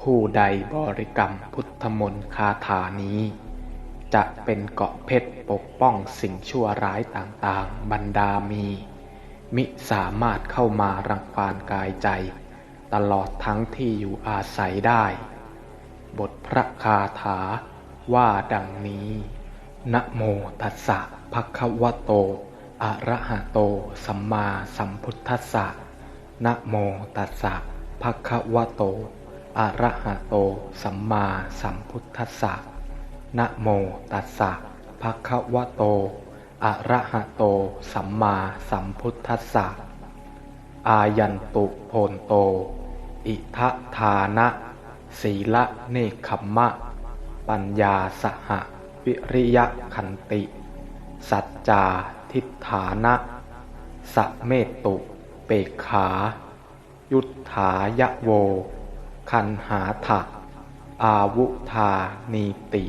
ผู้ใดบริกรรมพุทธมนต์คาถานี้ จะเป็นเกาะเพชรปกป้องสิ่งชั่วร้ายต่างๆ บรรดามี มิสามารถเข้ามารังควานกายใจ ตลอดทั้งที่อยู่อาศัยได้ บทพระคาถาว่าดังนี้นะโมตัสสะภะคะวะโต อะระหะโต สัมมาสัมพุทธัสสะนะโมตัสสะภะคะวะโต อะระหะโต สัมมาสัมพุทธัสสะนะโมตัสสะภะคะวะโต อะระหะโต สัมมาสัมพุทธัสสะ อายันตุโพนโต อิทะทานะ ศีละเนคขมมะ ปัญญาสหวิริยะขันติ สัจจาทิฏฐานะ สะเมตตุเปกขา ยุทธายะโว คันหาถะอาวุธานีติ